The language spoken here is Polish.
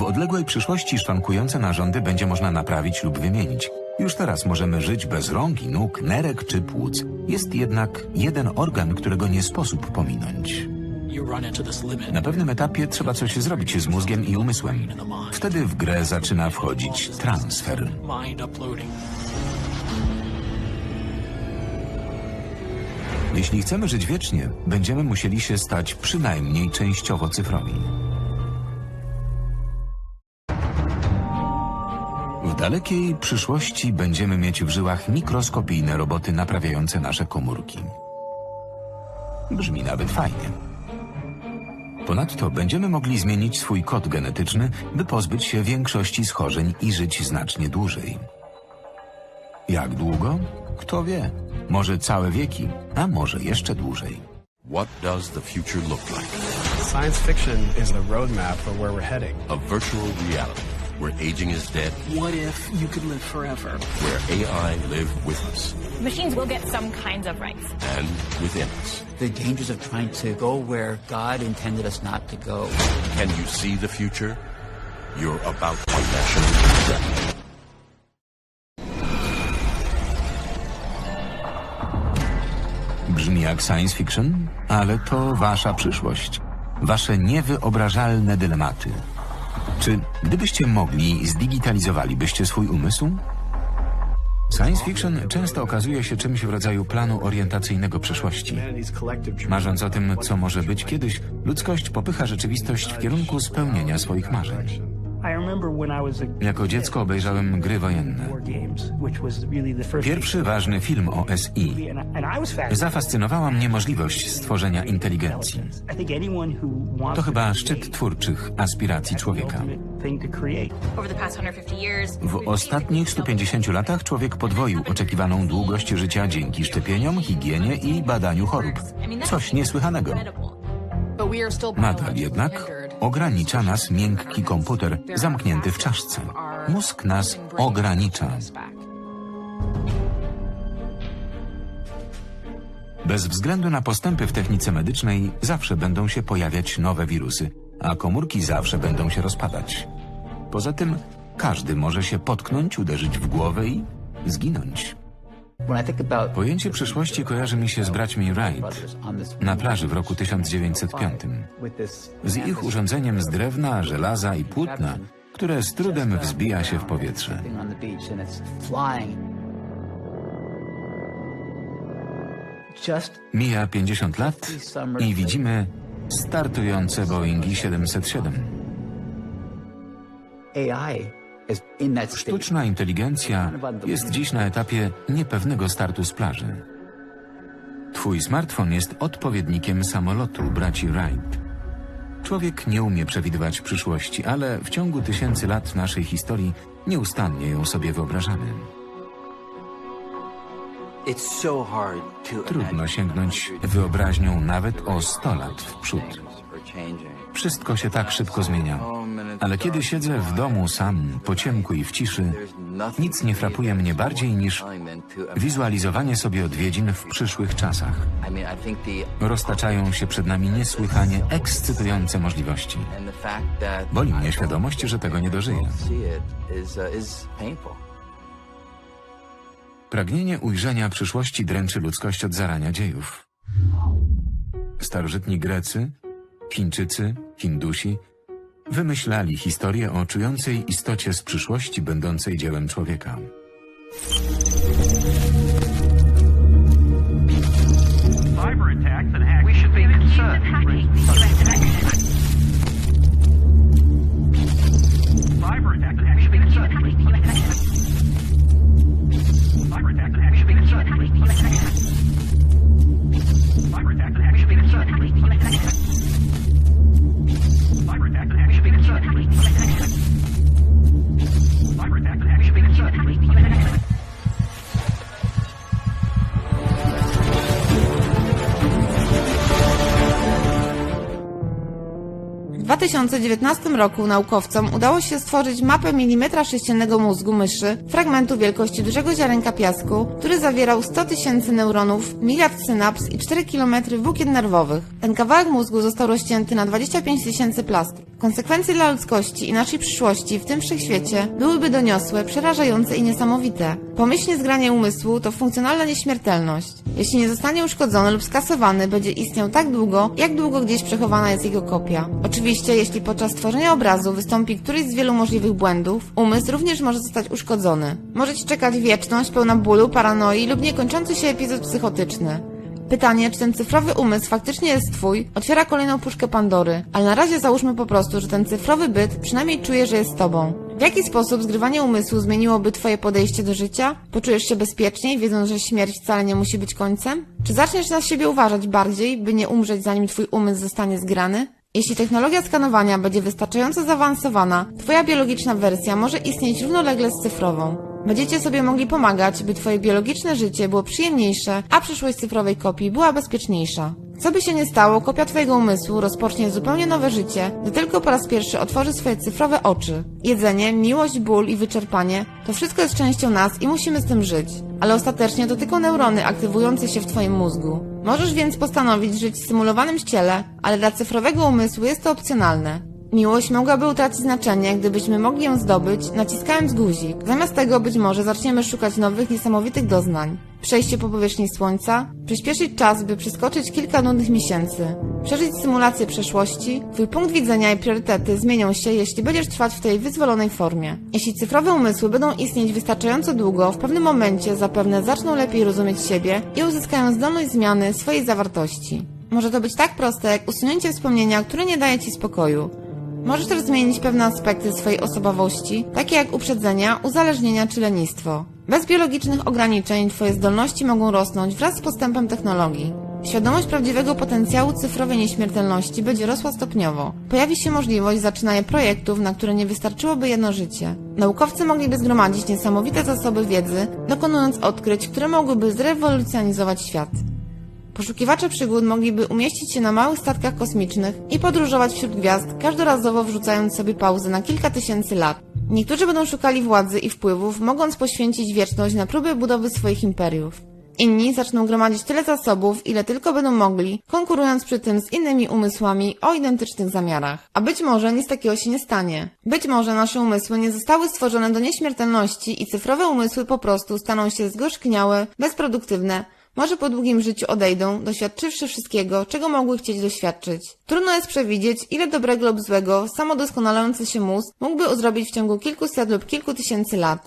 W odległej przyszłości szwankujące narządy będzie można naprawić lub wymienić. Już teraz możemy żyć bez rąk i nóg, nerek czy płuc. Jest jednak jeden organ, którego nie sposób pominąć. Na pewnym etapie trzeba coś zrobić z mózgiem i umysłem. Wtedy w grę zaczyna wchodzić transfer. Jeśli chcemy żyć wiecznie, będziemy musieli się stać przynajmniej częściowo cyfrowi. Dalekiej przyszłości będziemy mieć w żyłach mikroskopijne roboty naprawiające nasze komórki. Brzmi nawet fajnie. Ponadto będziemy mogli zmienić swój kod genetyczny, by pozbyć się większości schorzeń i żyć znacznie dłużej. Jak długo? Kto wie. Może całe wieki, a może jeszcze dłużej. What does the future look like? Science fiction is the roadmap for where we're heading. A virtual reality where aging is dead, What if you could live forever? where AI live with us Machines will get some kinds of rights. and within us. the dangers of trying to go where God intended us not to go. Can you see the future? You're about to measure depth. Brzmi jak science fiction, ale to wasza przyszłość. Wasze niewyobrażalne dylematy. Czy gdybyście mogli, zdigitalizowalibyście swój umysł? Science fiction często okazuje się czymś w rodzaju planu orientacyjnego collective Marząc o tym, co może być kiedyś, ludzkość popycha rzeczywistość w kierunku spełnienia swoich marzeń. Jako dziecko obejrzałem gry wojenne. Pierwszy ważny film o SI. Zafascynowała mnie możliwość stworzenia inteligencji. To chyba szczyt twórczych aspiracji człowieka. Over the past 150 years, W ostatnich 150 latach człowiek podwoił oczekiwaną długość życia dzięki szczepieniom, higienie i badaniu chorób. Coś niesłychanego. Nadal jednak ogranicza nas miękki komputer zamknięty w czaszce. Mózg nas ogranicza. Bez względu na postępy w technice medycznej zawsze będą się pojawiać nowe wirusy, a komórki zawsze będą się rozpadać. Poza tym każdy może się potknąć, uderzyć w głowę i zginąć. Pojęcie przyszłości kojarzy mi się z braćmi Wright na plaży w roku 1905. with this Z ich urządzeniem z drewna, żelaza i płótna, które z trudem wzbija się w powietrze. Mija 50 lat i widzimy startujące Boeingi 707. AI Sztuczna inteligencja jest dziś na etapie niepewnego startu z plaży. Twój smartfon jest odpowiednikiem samolotu braci Wright. Człowiek nie umie przewidywać przyszłości, ale w ciągu tysięcy lat naszej historii nieustannie ją sobie wyobrażamy. Trudno sięgnąć wyobraźnią nawet o 100 lat w przód. Wszystko się tak szybko zmienia. Ale kiedy siedzę w domu sam, po ciemku i w ciszy, nic nie frapuje mnie bardziej niż wizualizowanie sobie odwiedzin w przyszłych czasach. Roztaczają się przed nami niesłychanie ekscytujące możliwości. Boli mnie świadomość, że tego nie dożyję. Pragnienie ujrzenia przyszłości dręczy ludzkość od zarania dziejów. Starożytni Grecy, Chińczycy, Hindusi wymyślali historię o czującej istocie z przyszłości będącej dziełem człowieka. 2019 roku naukowcom udało się stworzyć mapę milimetra sześciennego mózgu myszy, fragmentu wielkości dużego ziarenka piasku, który zawierał 100 tysięcy neuronów, miliard synaps i 4 km włókien nerwowych. Ten kawałek mózgu został rozcięty na 25 tysięcy plastrów. Konsekwencje dla ludzkości i naszej przyszłości w tym wszechświecie byłyby doniosłe, przerażające i niesamowite. Pomyślnie zgranie umysłu to funkcjonalna nieśmiertelność. Jeśli nie zostanie uszkodzony lub skasowany, będzie istniał tak długo, jak długo gdzieś przechowana jest jego kopia. Oczywiście, jeśli podczas tworzenia obrazu wystąpi któryś z wielu możliwych błędów, umysł również może zostać uszkodzony. Może ci czekać wieczność pełna bólu, paranoi lub niekończący się epizod psychotyczny. Pytanie, czy ten cyfrowy umysł faktycznie jest twój, otwiera kolejną puszkę Pandory, ale na razie załóżmy po prostu, że ten cyfrowy byt przynajmniej czuje, że jest tobą. W jaki sposób zgrywanie umysłu zmieniłoby twoje podejście do życia? Poczujesz się bezpieczniej, wiedząc, że śmierć wcale nie musi być końcem? Czy zaczniesz na siebie uważać bardziej, by nie umrzeć zanim twój umysł zostanie zgrany? Jeśli technologia skanowania będzie wystarczająco zaawansowana, twoja biologiczna wersja może istnieć równolegle z cyfrową. Będziecie sobie mogli pomagać, by twoje biologiczne życie było przyjemniejsze, a przyszłość cyfrowej kopii była bezpieczniejsza. Co by się nie stało, kopia twojego umysłu rozpocznie zupełnie nowe życie, gdy tylko po raz pierwszy otworzy swoje cyfrowe oczy. Jedzenie, miłość, ból i wyczerpanie to wszystko jest częścią nas i musimy z tym żyć. Ale ostatecznie to tylko neurony aktywujące się w twoim mózgu. Możesz więc postanowić żyć w symulowanym ciele, ale dla cyfrowego umysłu jest to opcjonalne. Miłość mogłaby utracić znaczenie, gdybyśmy mogli ją zdobyć, naciskając guzik. Zamiast tego być może zaczniemy szukać nowych, niesamowitych doznań. Przejście po powierzchni Słońca, przyspieszyć czas, by przeskoczyć kilka nudnych miesięcy, przeżyć symulację przeszłości. Twój punkt widzenia i priorytety zmienią się, jeśli będziesz trwać w tej wyzwolonej formie. Jeśli cyfrowe umysły będą istnieć wystarczająco długo, w pewnym momencie zapewne zaczną lepiej rozumieć siebie i uzyskają zdolność zmiany swojej zawartości. Może to być tak proste, jak usunięcie wspomnienia, które nie daje ci spokoju. Możesz też zmienić pewne aspekty swojej osobowości, takie jak uprzedzenia, uzależnienia czy lenistwo. Bez biologicznych ograniczeń Twoje zdolności mogą rosnąć wraz z postępem technologii. Świadomość prawdziwego potencjału cyfrowej nieśmiertelności będzie rosła stopniowo. Pojawi się możliwość zaczynania projektów, na które nie wystarczyłoby jedno życie. Naukowcy mogliby zgromadzić niesamowite zasoby wiedzy, dokonując odkryć, które mogłyby zrewolucjonizować świat. Poszukiwacze przygód mogliby umieścić się na małych statkach kosmicznych i podróżować wśród gwiazd, każdorazowo wrzucając sobie pauzę na kilka tysięcy lat. Niektórzy będą szukali władzy i wpływów, mogąc poświęcić wieczność na próbę budowy swoich imperiów. Inni zaczną gromadzić tyle zasobów, ile tylko będą mogli, konkurując przy tym z innymi umysłami o identycznych zamiarach. A być może nic takiego się nie stanie. Być może nasze umysły nie zostały stworzone do nieśmiertelności i cyfrowe umysły po prostu staną się zgorzkniałe, bezproduktywne, może po długim życiu odejdą, doświadczywszy wszystkiego, czego mogły chcieć doświadczyć. Trudno jest przewidzieć, ile dobrego lub złego samodoskonalający się mózg mógłby zrobić w ciągu kilkuset lub kilku tysięcy lat.